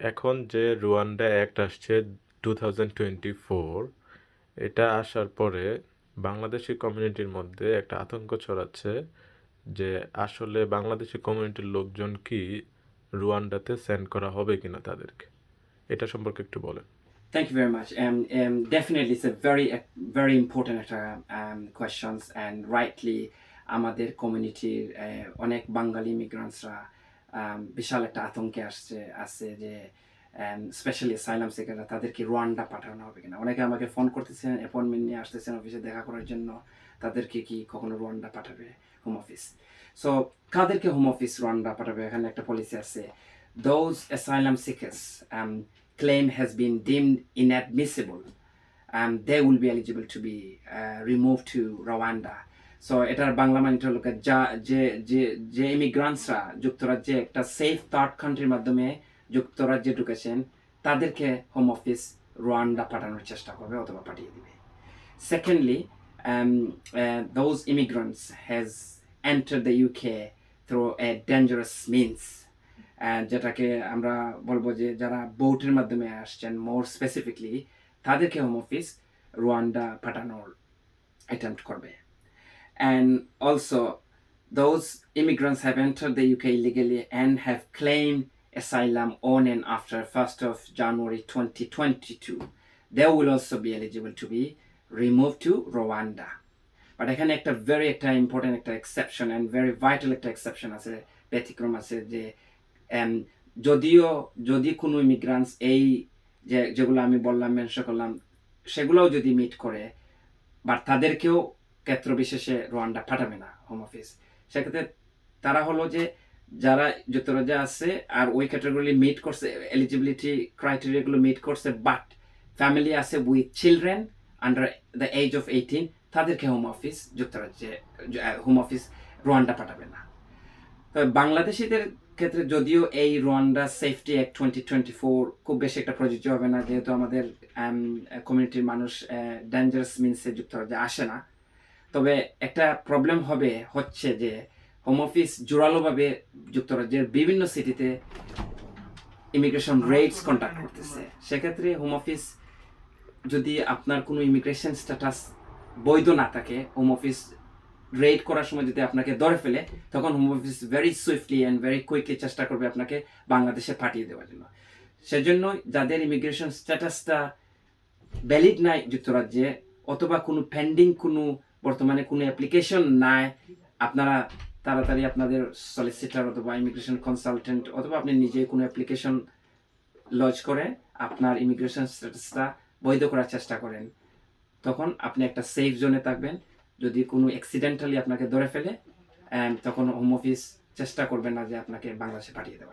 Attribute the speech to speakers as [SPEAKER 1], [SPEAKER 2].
[SPEAKER 1] এখন যে Rwanda act আসছে টু থাউজেন্ড টোয়েন্টি ফোর এটা আসার পরে বাংলাদেশি কমিউনিটির মধ্যে একটা আতঙ্ক ছড়াচ্ছে যে আসলে বাংলাদেশি কমিউনিটির লোকজন কি রুয়ান্ডাতে সেন্ড করা হবে কিনা তাদেরকে এটা সম্পর্কে একটু বলেন
[SPEAKER 2] Thank you very much. Um, um, definitely, it's a very, uh, very important uh, um, questions, and rightly, আমাদের কমিউনিটির অনেক বাঙালি ইমিগ্রান্টসরা বিশাল একটা আতঙ্কে আসছে আসছে যে স্পেশালি সাইলাম সিকাররা তাদেরকে রোয়ান্ডা পাঠানো হবে কিনা। অনেকে আমাকে ফোন করতেছেন অ্যাপয়েন্টমেন্ট নিয়ে আসতেছেন অফিসে দেখা করার জন্য। তাদেরকে কি কখনো রোয়ান্ডা পাঠাবে? হোম অফিস সো কাদেরকে হোম অফিস রোয়ান্ডা পাঠাবে? এখানে একটা পলিসি আছে। Those asylum seekers claim has been deemed inadmissible, um, they will be eligible to be uh, removed to Rwanda. So এটার বাংলা মানিটা হলো যা যে যে যে ইমিগ্রান্টসরা যুক্তরাজ্যে একটা সেফ থার্ড কান্ট্রির মাধ্যমে যুক্তরাজ্যে ঢুকেছেন তাদেরকে হোম অফিস রোয়ান্ডা পাঠানোর চেষ্টা করবে অথবা পাঠিয়ে দিবে। Secondly those immigrants has enter the through a dangerous means ah, যেটাকে আমরা বলব যে যারা বোটের মাধ্যমে আসছেন মোর স্পেসিফিকলি তাদেরকে হোম অফিস রুয়ান্ডা পাঠানোর অ্যাটেম্প্ট করবে। And also those immigrants have entered the UK illegally and have claimed asylum on and after 1st of January 2022. They will also be eligible to be removed to Rwanda. But এখানে একটা very একটা important একটা exception and very vital একটা exception আছে ব্যতিক্রম আছে যে um, যদিও যদি কোনো ইমিগ্রান্টস এই যে যেগুলো আমি বললাম মেনশন করলাম সেগুলোও যদি মিট করে বাট তাদেরকেও ক্ষেত্র বিশেষে রোয়ান্ডা পাঠাবে না হোম অফিস সেক্ষেত্রে তারা হলো যে, যারা যুক্তরাজ্যে আছে আর ওই ক্যাটাগরি মিট করছে এলিজিবিলিটি ক্রাইটেরিয়াগুলো মিট করছে বাট ফ্যামিলি আছে with children under the age of eighteen তাদেরকে হোম অফিস যুক্তরাজ্যে হোম অফিস রোয়ান্ডা পাঠাবে না। তবে বাংলাদেশিদের ক্ষেত্রে যদিও এই Rwanda safety act twenty twenty four খুব বেশি একটা প্রযোজ্য হবে না, যেহেতু আমাদের কমিউনিটির মানুষ ডেঞ্জারাস মিনসে যুক্তরাজ্যে আসে না। তবে একটা প্রবলেম হবে, হচ্ছে যে হোম অফিস জোরালোভাবে যুক্তরাজ্যের বিভিন্ন সিটিতে ইমিগ্রেশন রেটস কন্ট্যাক্ট করতেছে। সেক্ষেত্রে হোম অফিস যদি আপনার কোনো ইমিগ্রেশন স্ট্যাটাস বৈধ না থাকে হোম অফিস রেড করার সময় যদি আপনাকে ধরে ফেলে, তখন home office very swiftly and very quickly চেষ্টা করবে আপনাকে বাংলাদেশে পাঠিয়ে দেওয়ার জন্য। সেজন্য যাদের ইমিগ্রেশন স্ট্যাটাসটা ভ্যালিড নাই যুক্তরাজ্যে, অথবা কোনো পেন্ডিং কোনো বর্তমানে কোনো অ্যাপ্লিকেশন নাই, আপনারা তাড়াতাড়ি আপনাদের সলিসিটার অথবা ইমিগ্রেশন কনসালটেন্ট অথবা আপনি নিজে কোনো অ্যাপ্লিকেশন লজ করে আপনার ইমিগ্রেশন স্ট্যাটাসটা বৈধ করার চেষ্টা করেন। তখন আপনি একটা সেফ জোনে থাকবেন। যদি কোনো অ্যাক্সিডেন্টালি আপনাকে ধরে ফেলে তখন হোম অফিস চেষ্টা করবেন না যে আপনাকে বাংলাদেশে পাঠিয়ে দেওয়ার।